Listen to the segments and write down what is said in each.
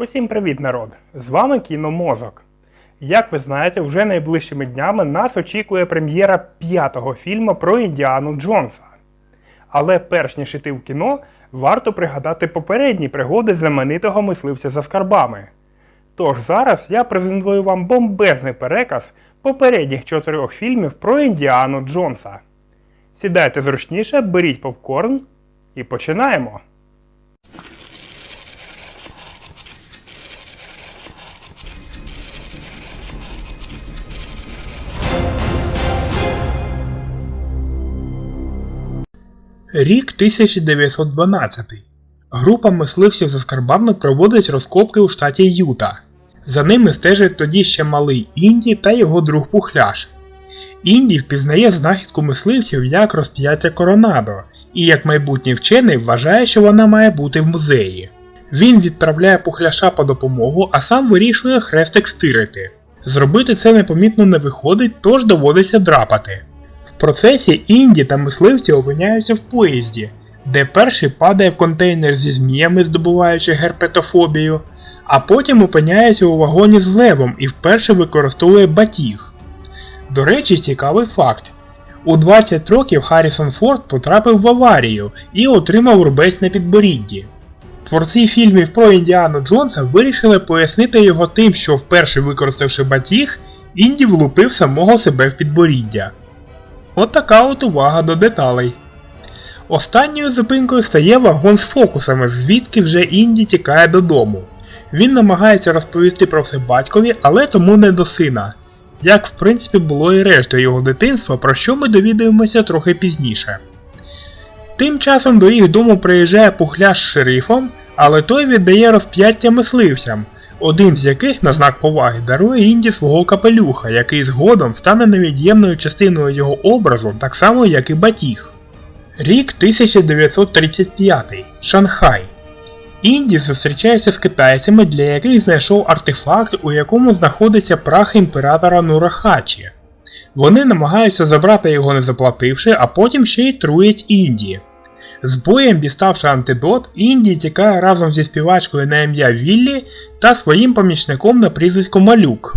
Усім привіт, народ! З вами Кіномозок. Як ви знаєте, вже найближчими днями нас очікує прем'єра п'ятого фільму про Індіану Джонса. Але перш ніж іти в кіно, варто пригадати попередні пригоди знаменитого мисливця за скарбами. Тож зараз я презентую вам бомбезний переказ попередніх чотирьох фільмів про Індіану Джонса. Сідайте зручніше, беріть попкорн і починаємо! Рік 1912. Група мисливців за скарбами проводить розкопки у штаті Юта. За ними стежить тоді ще малий Інді та його друг Пухляш. Інді впізнає знахідку мисливців як розп'яття Коронадо, і як майбутній вчений вважає, що вона має бути в музеї. Він відправляє Пухляша по допомогу, а сам вирішує хрестик стирити. Зробити це непомітно не виходить, тож доводиться драпати. Процесі Інді та мисливці опиняються в поїзді, де перший падає в контейнер зі зміями, здобуваючи герпетофобію, а потім опиняється у вагоні з левом і вперше використовує батіг. До речі, цікавий факт. У 20 років Харрісон Форд потрапив в аварію і отримав рубець на підборідді. Творці фільмів про Індіану Джонса вирішили пояснити його тим, що вперше використавши батіг, Інді влупив самого себе в підборіддя. От така от увага до деталей. Останньою зупинкою стає вагон з фокусами, звідки вже Інді тікає додому. Він намагається розповісти про все батькові, але тому не до сина. Як в принципі було і решта його дитинства, про що ми довідаємося трохи пізніше. Тим часом до їх дому приїжджає пухляш з шерифом, але той віддає розп'яття мисливцям, один з яких на знак поваги дарує Інді свого капелюха, який згодом стане невід'ємною частиною його образу, так само як і батіг. Рік 1935. Шанхай. Інді зустрічається з китайцями, для яких знайшов артефакт, у якому знаходиться прах імператора Нурахачі. Вони намагаються забрати його не заплативши, а потім ще й труять Інді. З боєм діставши антидот, Інді тікає разом зі співачкою на ім'я Віллі та своїм помічником на прізвисько Малюк.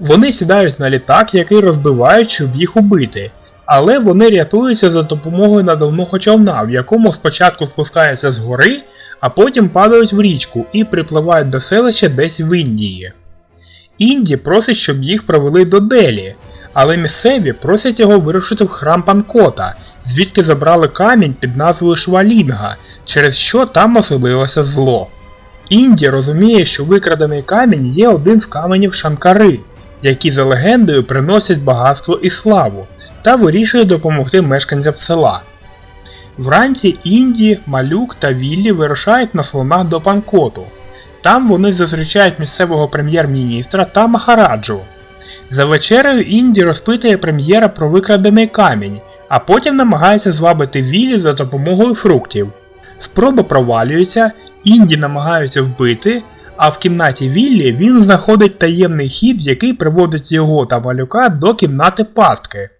Вони сідають на літак, який розбивають, щоб їх убити, але вони рятуються за допомогою надувного човна, в якому спочатку спускаються з гори, а потім падають в річку і припливають до селища десь в Індії. Інді просить, щоб їх провели до Делі, але місцеві просять його вирушити в храм Панкота, звідки забрали камінь під назвою Швалінга, через що там оселилося зло. Інді розуміє, що викрадений камінь є один з каменів Шанкари, які за легендою приносять багатство і славу, та вирішує допомогти мешканцям села. Вранці Інді, Малюк та Віллі вирушають на слонах до Панкоту. Там вони зустрічають місцевого прем'єр-міністра та Махараджу. За вечерею Інді розпитує прем'єра про викрадений камінь, а потім намагається звабити Віллі за допомогою фруктів. Спроба провалюється, Інді намагаються вбити, а в кімнаті Віллі він знаходить таємний хід, який приводить його та малюка до кімнати пастки.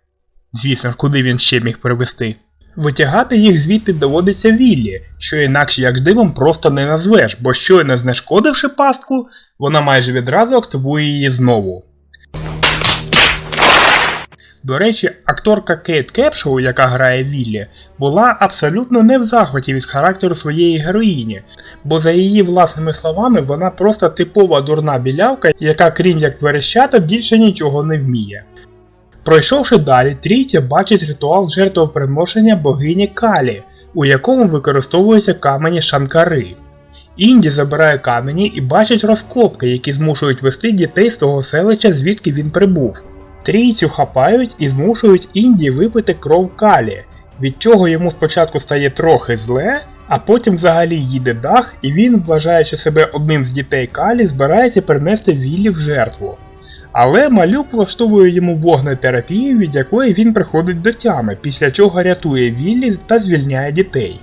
Звісно ж, куди він ще міг привести. Витягати їх звідти доводиться Віллі, що інакше як дивом просто не назвеш, бо щойно знешкодивши пастку, вона майже відразу активує її знову. До речі, акторка Кейт Кепшоу, яка грає Віллі, була абсолютно не в захваті від характеру своєї героїні, бо за її власними словами вона просто типова дурна білявка, яка крім як верещата більше нічого не вміє. Пройшовши далі, трійця бачить ритуал жертвоприношення богині Калі, у якому використовуються камені Шанкари. Інді забирає камені і бачить розкопки, які змушують вести дітей з того селища, звідки він прибув. Трійцю хапають і змушують Інді випити кров калі, від чого йому спочатку стає трохи зле, а потім взагалі їде дах, і він, вважаючи себе одним з дітей калі, збирається принести Віллі в жертву. Але малюк влаштовує йому вогнетерапію, від якої він приходить до тями, після чого рятує Віллі та звільняє дітей.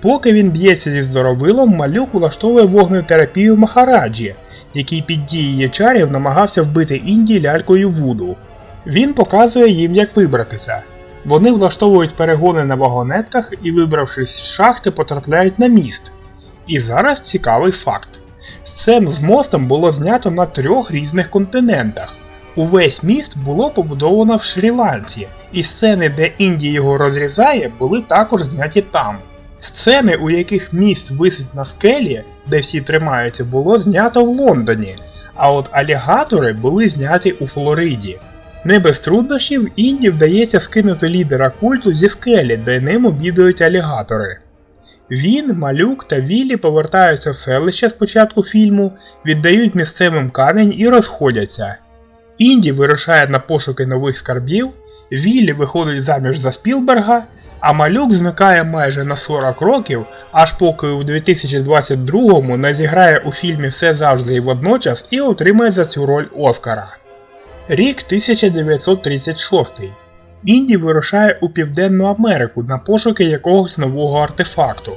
Поки він б'ється зі здоровилом, малюк влаштовує вогнетерапію Махараджі, який під дією чарів намагався вбити Інді лялькою Вуду. Він показує їм, як вибратися. Вони влаштовують перегони на вагонетках і, вибравшись з шахти, потрапляють на міст. І зараз цікавий факт. Сцену з мостом було знято на трьох різних континентах. Увесь міст було побудовано в Шрі-Ланці, і сцени, де Інді його розрізає, були також зняті там. Сцени, у яких міст висить на скелі, де всі тримаються, було знято в Лондоні, а от алігатори були зняті у Флориді. Не без труднощів Інді вдається скинути лідера культу зі скелі, де ним обідають алігатори. Він, малюк та Віллі повертаються в селище з початку фільму, віддають місцевим камінь і розходяться. Інді вирушає на пошуки нових скарбів, Віллі виходить заміж за Спілберга, а малюк зникає майже на 40 років, аж поки у 2022-му не зіграє у фільмі Все завжди і водночас і отримає за цю роль Оскара. Рік 1936. Інді вирушає у Південну Америку на пошуки якогось нового артефакту.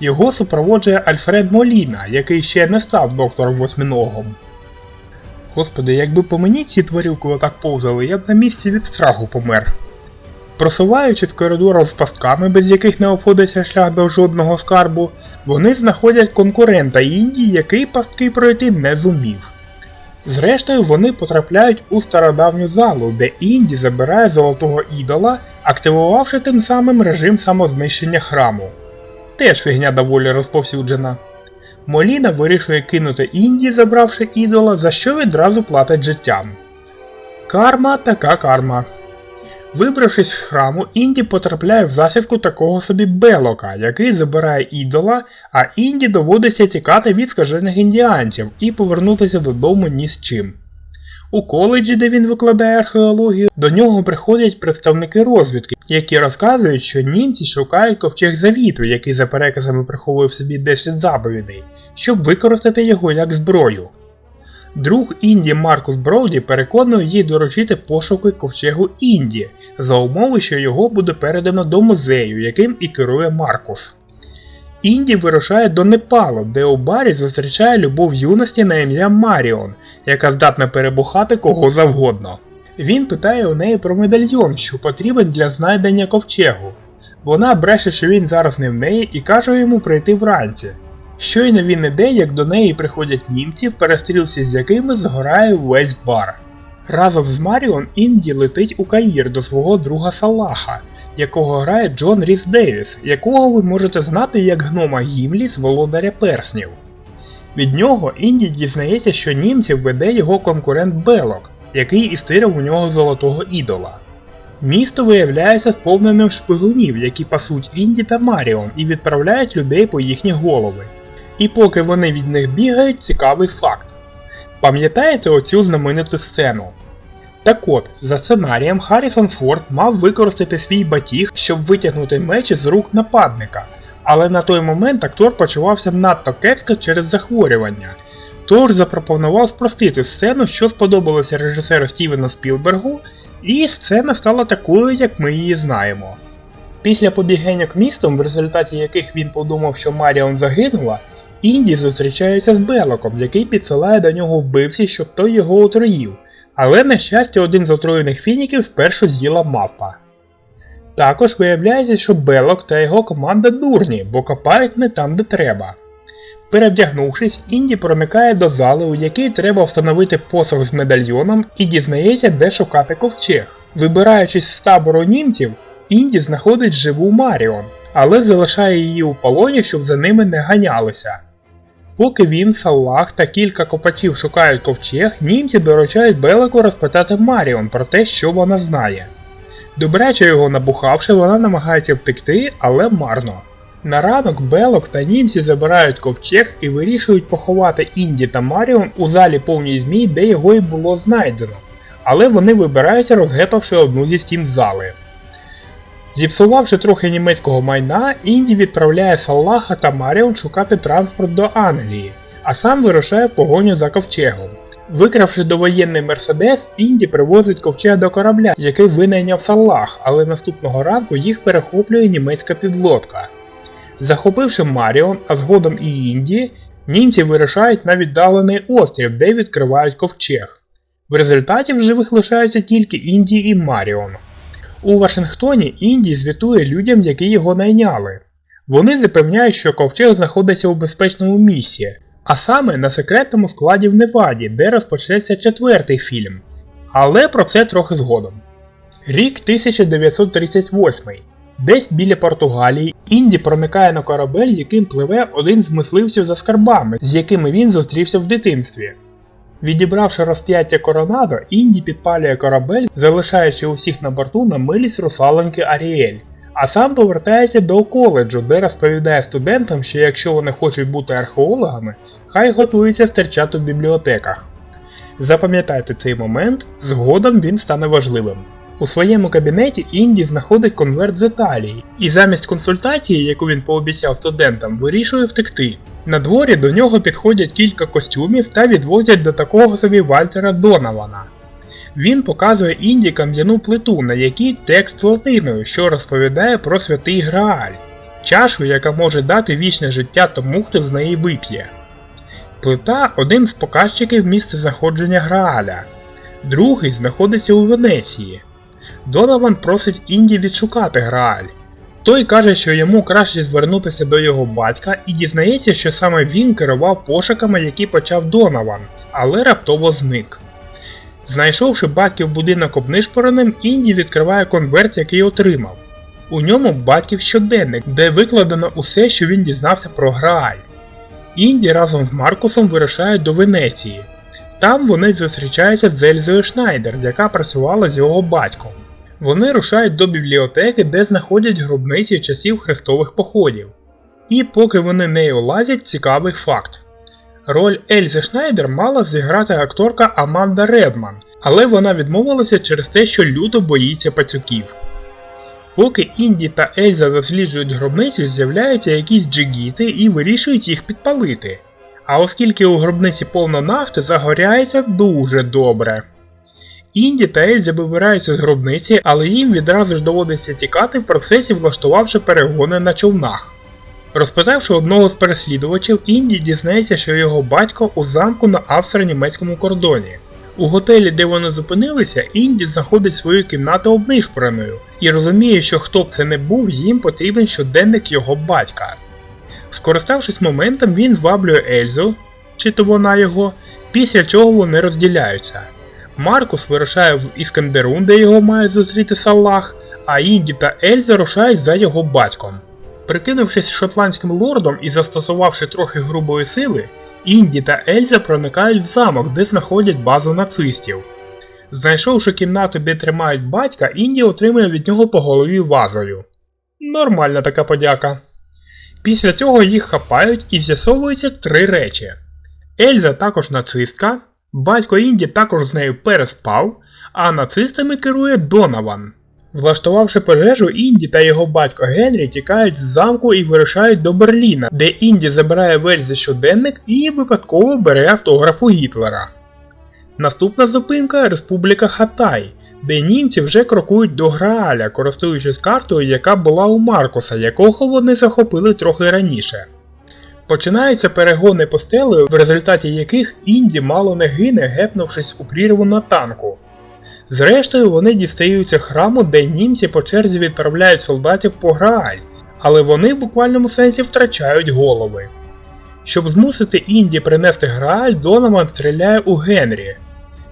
Його супроводжує Альфред Моліна, який ще не став доктором восьминогом. Господи, якби по мені ці тварюки отак повзали, я б на місці від страху помер. Просуваючись коридором з пастками, без яких не обходиться шлях до жодного скарбу, вони знаходять конкурента Індії, який пастки пройти не зумів. Зрештою, вони потрапляють у стародавню залу, де Інді забирає золотого ідола, активувавши тим самим режим самознищення храму. Теж фігня доволі розповсюджена. Моліна вирішує кинути Інді, забравши ідола, за що відразу платить життям. Карма така карма. Вибравшись з храму, Інді потрапляє в засідку такого собі Белока, який забирає ідола, а Інді доводиться тікати від скажених індіанців і повернутися додому ні з чим. У коледжі, де він викладає археологію, до нього приходять представники розвідки, які розказують, що німці шукають ковчег завіту, який за переказами приховує в собі 10 заповідей, щоб використати його як зброю. Друг Інді Маркус Броуді переконує їй доручити пошуки ковчегу Інді, за умови, що його буде передано до музею, яким і керує Маркус. Інді вирушає до Непалу, де у барі зустрічає любов юності на ім'я Маріон, яка здатна перебухати кого завгодно. Він питає у неї про медальйон, що потрібен для знайдення ковчегу. Вона бреше, що він зараз не в неї, і каже йому прийти вранці. Щойно він іде, як до неї приходять німці, в перестрілці з якими згорає весь бар. Разом з Маріон Інді летить у Каїр до свого друга Салаха, якого грає Джон Ріс Девіс, якого ви можете знати як гнома Гімлі з володаря перснів. Від нього Інді дізнається, що німців веде його конкурент Белок, який і стирив у нього золотого ідола. Місто виявляється сповненим шпигунів, які пасуть Інді та Маріон і відправляють людей по їхні голови. І поки вони від них бігають, цікавий факт. Пам'ятаєте оцю знамениту сцену? Так от, за сценарієм Харрісон Форд мав використати свій батіг, щоб витягнути меч з рук нападника, але на той момент актор почувався надто кепсько через захворювання. Тож запропонував спростити сцену, що сподобалося режисеру Стівену Спілбергу, і сцена стала такою, як ми її знаємо. Після побігеньок містом, в результаті яких він подумав, що Маріон загинула, Інді зустрічається з Белоком, який підсилає до нього вбивці, щоб той його отруїв. Але, на щастя, один з отруєних фініків спершу з'їла мавпа. Також виявляється, що Белок та його команда дурні, бо копають не там, де треба. Перевдягнувшись, Інді проникає до зали, у якій треба встановити посох з медальйоном і дізнається, де шукати ковчег. Вибираючись з табору німців, Інді знаходить живу Маріон, але залишає її у полоні, щоб за ними не ганялися. Поки він, Саллах та кілька копачів шукають ковчег, німці доручають Белику розпитати Маріон про те, що вона знає. Добряче його набухавши, вона намагається втекти, але марно. На ранок Белок та німці забирають ковчег і вирішують поховати Інді та Маріон у залі повній змій, де його й було знайдено. Але вони вибираються, розгепавши одну зі стін зали. Зіпсувавши трохи німецького майна, Інді відправляє Саллаха та Маріон шукати транспорт до Англії, а сам вирушає в погоню за ковчегом. Викравши довоєнний Мерседес, Інді привозить ковчег до корабля, який винайняв Саллах, але наступного ранку їх перехоплює німецька підлодка. Захопивши Маріон, а згодом і Інді, німці вирушають на віддалений острів, де відкривають ковчег. В результаті в живих лишаються тільки Інді і Маріон. У Вашингтоні Інді звітує людям, які його найняли. Вони запевняють, що ковчег знаходиться у безпечному місці, А саме на секретному складі в Неваді, де розпочнеться четвертий фільм. Але про це трохи згодом. Рік 1938. Десь біля Португалії Інді проникає на корабель, яким пливе один з мисливців за скарбами, з якими він зустрівся в дитинстві. Відібравши розп'яття коронадо, Інді підпалює корабель, залишаючи усіх на борту на милість русалоньки Аріель. А сам повертається до коледжу, де розповідає студентам, що якщо вони хочуть бути археологами, хай готуються стерчати в бібліотеках. Запам'ятайте цей момент, згодом він стане важливим. У своєму кабінеті Інді знаходить конверт з Італії, і замість консультації, яку він пообіцяв студентам, вирішує втекти. На дворі до нього підходять кілька костюмів та відвозять до такого собі Вальтера Донована. Він показує Інді кам'яну плиту, на якій текст латиною, що розповідає про святий Грааль, чашу, яка може дати вічне життя тому, хто з неї вип'є. Плита один з показчиків місця заходження Грааля, другий знаходиться у Венеції. Донован просить Інді відшукати Грааль. Той каже, що йому краще звернутися до його батька і дізнається, що саме він керував пошуками, які почав Донован, але раптово зник. Знайшовши батьків будинок обнишпореним, Інді відкриває конверт, який отримав. У ньому батьків щоденник, де викладено усе, що він дізнався про Грааль. Інді разом з Маркусом вирушають до Венеції. Там вони зустрічаються з Ельзою Шнайдер, яка працювала з його батьком. Вони рушають до бібліотеки, де знаходять гробниці часів хрестових походів. І поки вони нею лазять, цікавий факт. Роль Ельзи Шнайдер мала зіграти акторка Аманда Редман, але вона відмовилася через те, що люто боїться пацюків. Поки Інді та Ельза досліджують гробницю, з'являються якісь джигіти і вирішують їх підпалити. А оскільки у гробниці повно нафти, загоряється дуже добре. Інді та Ельза вибираються з гробниці, але їм відразу ж доводиться тікати в процесі, влаштувавши перегони на човнах. Розпитавши одного з переслідувачів, Інді дізнається, що його батько у замку на австро-німецькому кордоні. У готелі, де вони зупинилися, Інді знаходить свою кімнату обнишпореною і розуміє, що хто б це не був, їм потрібен щоденник його батька. Скориставшись моментом, він зваблює Ельзу, чи то вона його, після чого вони розділяються. Маркус вирушає в Іскандерун, де його має зустріти Салах, а Інді та Ельза рушають за його батьком. Прикинувшись шотландським лордом і застосувавши трохи грубої сили, Інді та Ельза проникають в замок, де знаходять базу нацистів. Знайшовши кімнату, де тримають батька, Інді отримує від нього по голові вазою. Нормальна така подяка. Після цього їх хапають і з'ясовуються три речі. Ельза також нацистка, батько Інді також з нею переспав, а нацистами керує Донован. Влаштувавши пожежу, Інді та його батько Генрі тікають з замку і вирушають до Берліна, де Інді забирає Вельзі щоденник і випадково бере автограф у Гітлера. Наступна зупинка Республіка Хатай, де німці вже крокують до Грааля, користуючись картою, яка була у Маркуса, якого вони захопили трохи раніше. Починаються перегони по стелею, в результаті яких Інді мало не гине, гепнувшись у прірву на танку. Зрештою, вони дістаються храму, де німці по черзі відправляють солдатів по Грааль, але вони в буквальному сенсі втрачають голови. Щоб змусити Інді принести Грааль, Донован стріляє у Генрі.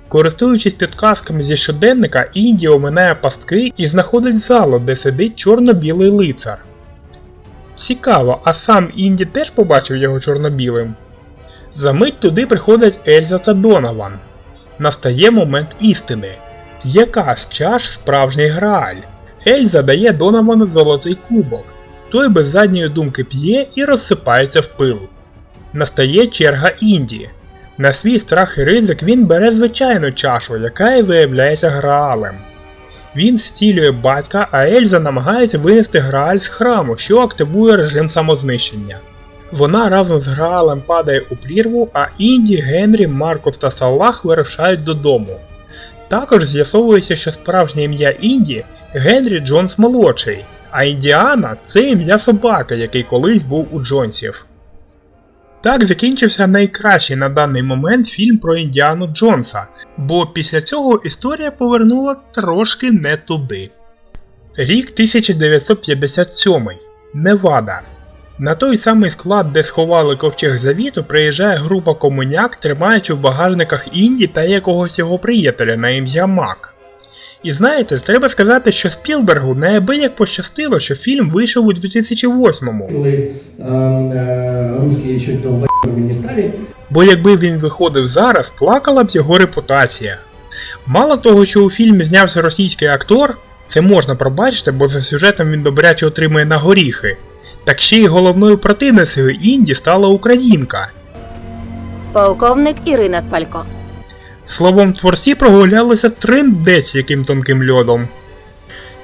Користуючись підказками зі щоденника, Інді оминає пастки і знаходить залу, де сидить чорно-білий лицар. Цікаво, а сам Інді теж побачив його чорно-білим. Замить туди приходять Ельза та Донован. Настає момент істини. Яка з чаш справжній Грааль? Ельза дає Доновану золотий кубок. Той без задньої думки п'є і розсипається в пил. Настає черга Інді. На свій страх і ризик він бере звичайну чашу, яка і виявляється Граалем. Він зцілює батька, а Ельза намагається винести Грааль з храму, що активує режим самознищення. Вона разом з Граалем падає у прірву, а Інді, Генрі, Маркус та Салах вирушають додому. Також з'ясовується, що справжнє ім'я Інді Генрі Джонс молодший, а Індіана це ім'я собаки, який колись був у Джонсів. Так закінчився найкращий на даний момент фільм про Індіану Джонса, бо після цього історія повернула трошки не туди. Рік 1957. Невада. На той самий склад, де сховали ковчег завіту, приїжджає група комуняк, тримаючи в багажниках Інді та якогось його приятеля на ім'я Мак. І знаєте, треба сказати, що Спілбергу неабияк пощастило, що фільм вийшов у 2008-му. Русские чуть долбоебами не стали, Бо якби він виходив зараз, плакала б його репутація. Мало того, що у фільмі знявся російський актор, це можна пробачити, бо за сюжетом він добряче отримує на горіхи. Так ще й головною противницею Інді стала українка. Полковник Ірина Спалько. Словом, творці прогулялися триндець яким тонким льодом.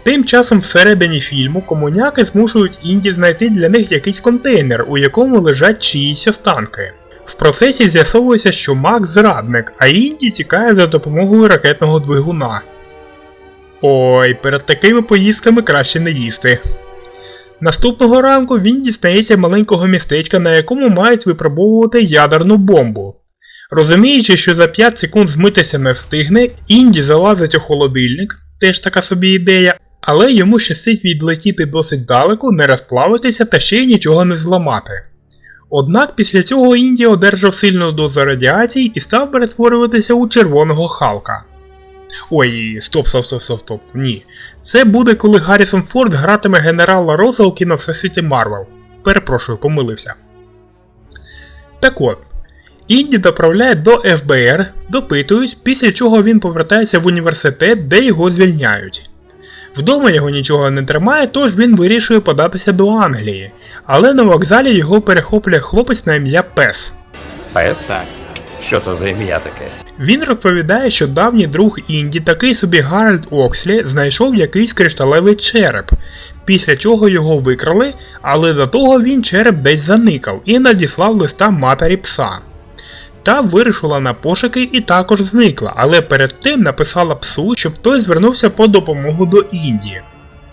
Тим часом всередині фільму комуняки змушують Інді знайти для них якийсь контейнер, у якому лежать чиїсь останки. В процесі з'ясовується, що Мак зрадник, а Інді тікає за допомогою ракетного двигуна. Ой, перед такими поїздками краще не їсти. Наступного ранку він дістається маленького містечка, на якому мають випробовувати ядерну бомбу. Розуміючи, що за 5 секунд змитися не встигне, Інді залазить у холодильник, теж така собі ідея, але йому щастить відлетіти досить далеко, не розплавитися та ще й нічого не зламати. Однак після цього Інді одержав сильну дозу радіації і став перетворюватися у червоного Халка. Ой, стоп, стоп, стоп, стоп, стоп. Ні. Це буде, коли Гаррісон Форд гратиме генерала Роза у кіно Всесвіті Марвел. Перепрошую, помилився. Так от, Інді доправляє до ФБР, допитують, після чого він повертається в університет, де його звільняють. Вдома його нічого не тримає, тож він вирішує податися до Англії, але на вокзалі його перехоплює хлопець на ім'я Пес. Пес? Так. Що це за ім'я таке? Він розповідає, що давній друг Інді, такий собі Гарольд Окслі, знайшов якийсь кришталевий череп, після чого його викрали, але до того він череп десь заникав і надіслав листа матері пса. Та вирішила на пошуки і також зникла, але перед тим написала псу, щоб той звернувся по допомогу до Інді.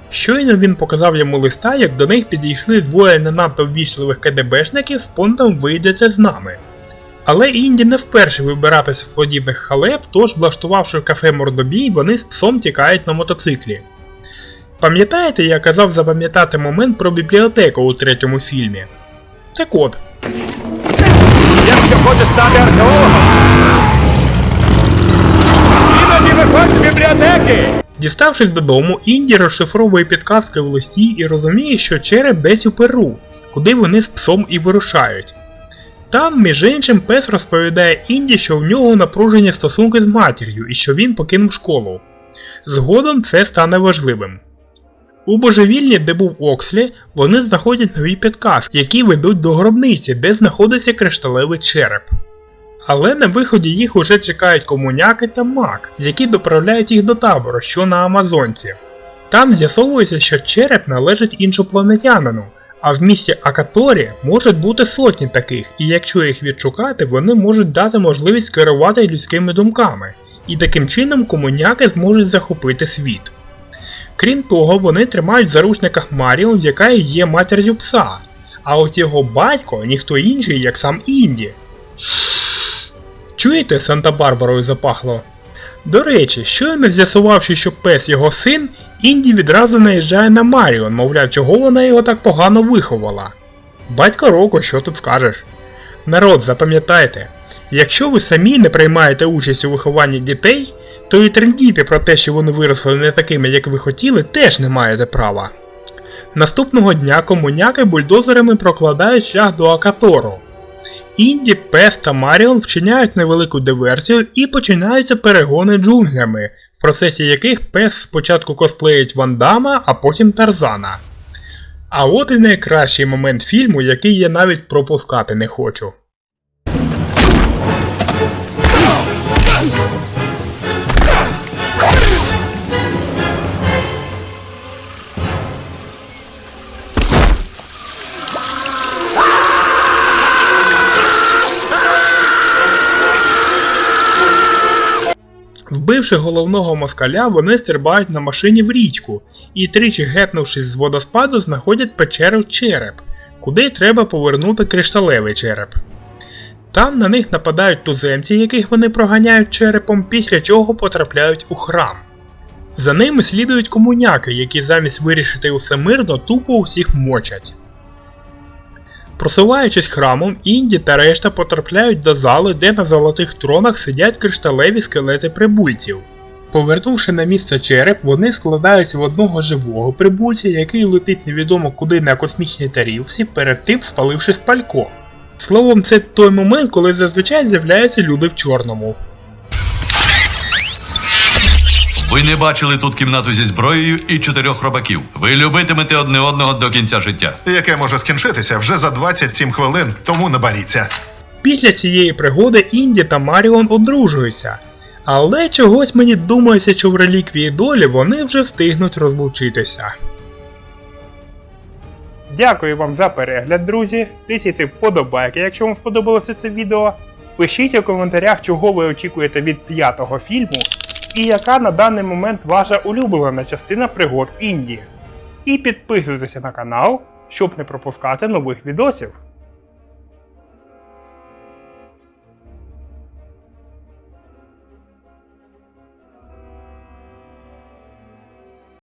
Щойно він показав йому листа, як до них підійшли двоє не надто ввічливих КДБшників з понтом вийдете з нами. Але Інді не вперше вибиратися в подібних халеп, тож, влаштувавши в кафе мордобій, вони з псом тікають на мотоциклі. Пам'ятаєте, я казав запам'ятати момент про бібліотеку у третьому фільмі? Так от, Якщо хочеш стати археологом. Іноді виходь з бібліотеки! Діставшись додому, Інді розшифровує підказки в листі і розуміє, що череп десь у Перу, куди вони з псом і вирушають. Там, між іншим, пес розповідає Інді, що в нього напружені стосунки з матір'ю і що він покинув школу. Згодом це стане важливим. У божевільні, де був Окслі, вони знаходять нові підказки, які ведуть до гробниці, де знаходиться кришталевий череп. Але на виході їх уже чекають комуняки та мак, які доправляють їх до табору, що на Амазонці. Там з'ясовується, що череп належить іншопланетянину, а в місті Акаторі можуть бути сотні таких, і якщо їх відшукати, вони можуть дати можливість керувати людськими думками, і таким чином комуняки зможуть захопити світ. Крім того, вони тримають в заручниках Маріон, яка і є матір'ю пса, а от його батько ніхто інший, як сам Інді. Чуєте, Санта-Барбарою запахло? До речі, щойно з'ясувавши, що пес його син, Інді відразу наїжджає на Маріон, мовляв, чого вона його так погано виховала. Батько року, що тут скажеш? Народ, запам'ятайте, якщо ви самі не приймаєте участь у вихованні дітей, то і трендіти про те, що вони виросли не такими, як ви хотіли, теж не маєте права. Наступного дня комуняки бульдозерами прокладають шлях до Акатору. Інді, Пес та Маріон вчиняють невелику диверсію і починаються перегони джунглями, в процесі яких Пес спочатку косплеїть Вандама, а потім Тарзана. А от і найкращий момент фільму, який я навіть пропускати не хочу. Вбивши головного москаля, вони стрибають на машині в річку і тричі гепнувшись з водоспаду, знаходять печеру череп, куди треба повернути кришталевий череп. Там на них нападають туземці, яких вони проганяють черепом, після чого потрапляють у храм. За ними слідують комуняки, які замість вирішити усе мирно, тупо усіх мочать. Просуваючись храмом, Інді та решта потрапляють до зали, де на золотих тронах сидять кришталеві скелети прибульців. Повернувши на місце череп, вони складаються в одного живого прибульця, який летить невідомо куди на космічній тарілці, перед тим спаливши спалько. Словом, це той момент, коли зазвичай з'являються люди в чорному. Ви не бачили тут кімнату зі зброєю і чотирьох робаків. Ви любитимете одне одного до кінця життя. яке може скінчитися вже за 27 хвилин, тому не боріться. Після цієї пригоди Інді та Маріон одружуються. Але чогось мені думається, що в реліквії долі вони вже встигнуть розлучитися. Дякую вам за перегляд, друзі. Тисяйте вподобайки, якщо вам сподобалося це відео. Пишіть у коментарях, чого ви очікуєте від п'ятого фільму, і яка на даний момент ваша улюблена частина пригод Індії. І підписуйтеся на канал, щоб не пропускати нових відосів.